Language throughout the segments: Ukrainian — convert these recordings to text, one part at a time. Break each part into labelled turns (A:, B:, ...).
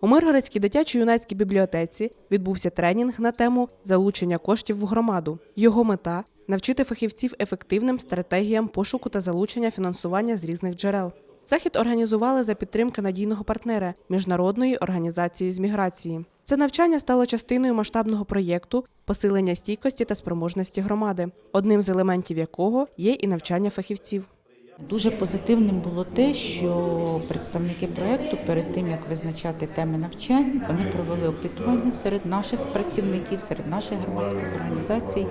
A: У Миргородській дитячо-юнацькій бібліотеці відбувся тренінг на тему залучення коштів в громаду. Його мета навчити фахівців ефективним стратегіям пошуку та залучення фінансування з різних джерел. Захід організували за підтримки надійного партнера міжнародної організації з міграції. Це навчання стало частиною масштабного проєкту посилення стійкості та спроможності громади, одним з елементів якого є і навчання фахівців.
B: Дуже позитивним було те, що представники проєкту перед тим як визначати теми навчань, вони провели опитування серед наших працівників, серед наших громадських організацій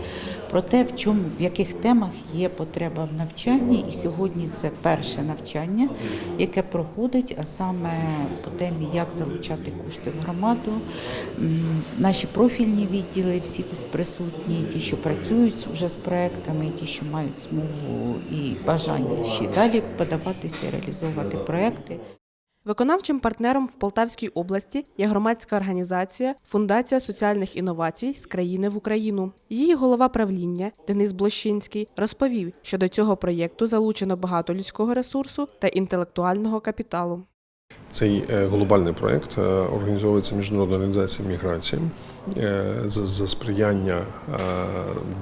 B: про те, в чому в яких темах є потреба в навчанні. І сьогодні це перше навчання, яке проходить, а саме по темі, як залучати кошти в громаду. Наші профільні відділи всі тут присутні, ті, що працюють вже з проектами, ті, що мають змогу і бажання ще далі подаватися і реалізовувати проекти.
A: Виконавчим партнером в Полтавській області є громадська організація Фундація соціальних інновацій з країни в Україну. Її голова правління Денис Блощинський розповів, що до цього проєкту залучено багато людського ресурсу та інтелектуального капіталу.
C: Цей е, глобальний проект е, організовується міжнародною організацією міграції е, за, сприяння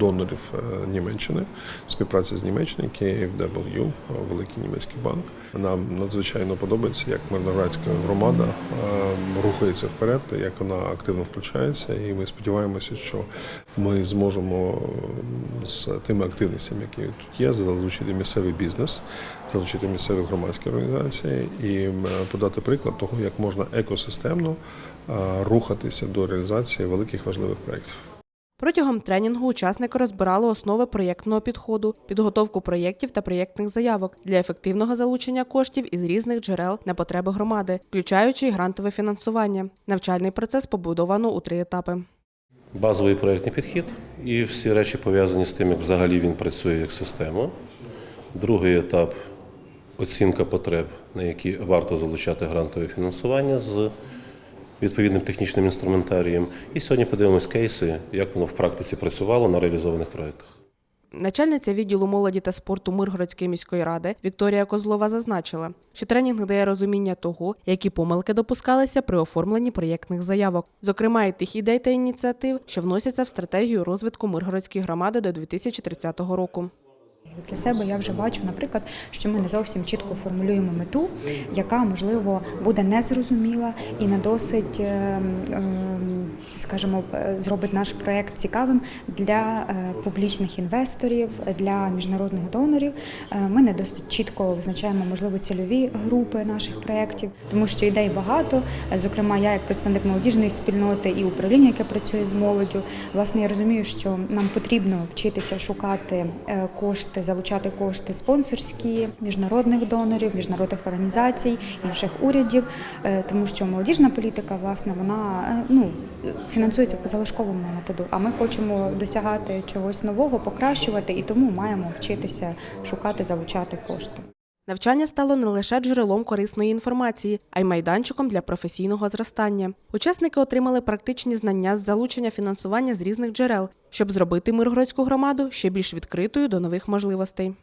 C: донорів Німеччини, співпраці з Німеччиною, KFW, великий німецький банк. Нам надзвичайно подобається, як Мирноградська громада рухається вперед, як вона активно включається, і ми сподіваємося, що ми зможемо з тими активностями, які тут є, залучити місцевий бізнес, залучити місцеві громадські організації і подати приклад того, як можна екосистемно рухатися до реалізації великих важливих проєктів.
A: Протягом тренінгу учасники розбирали основи проєктного підходу, підготовку проєктів та проєктних заявок для ефективного залучення коштів із різних джерел на потреби громади, включаючи грантове фінансування. Навчальний процес побудовано у три етапи.
D: Базовий проєктний підхід і всі речі пов'язані з тим, як взагалі він працює як система. Другий етап оцінка потреб, на які варто залучати грантове фінансування з відповідним технічним інструментарієм. І сьогодні подивимось кейси, як воно в практиці працювало на реалізованих проєктах.
A: Начальниця відділу молоді та спорту Миргородської міської ради Вікторія Козлова зазначила, що тренінг дає розуміння того, які помилки допускалися при оформленні проєктних заявок, зокрема і тих ідей та ініціатив, що вносяться в стратегію розвитку Миргородської громади до 2030 року.
E: Для себе я вже бачу, наприклад, що ми не зовсім чітко формулюємо мету, яка можливо буде незрозуміла і не досить, е, е, скажімо, е, зробить наш проект цікавим для е, публічних інвесторів, для міжнародних донорів. Е, Ми не досить чітко визначаємо можливо цільові групи наших проєктів, тому що ідей багато. Зокрема, я як представник молодіжної спільноти і управління, яке працює з молоддю, власне, я розумію, що нам потрібно вчитися шукати кошти, залучати кошти спонсорські, міжнародних донорів, міжнародних організацій, інших урядів, тому що молодіжна політика, власне, вона ну фінансується по залишковому методу. А ми хочемо досягати чогось нового, покращувати, і тому маємо вчитися шукати, залучати кошти.
A: Навчання стало не лише джерелом корисної інформації, а й майданчиком для професійного зростання. Учасники отримали практичні знання з залучення фінансування з різних джерел, щоб зробити Миргородську громаду ще більш відкритою до нових можливостей.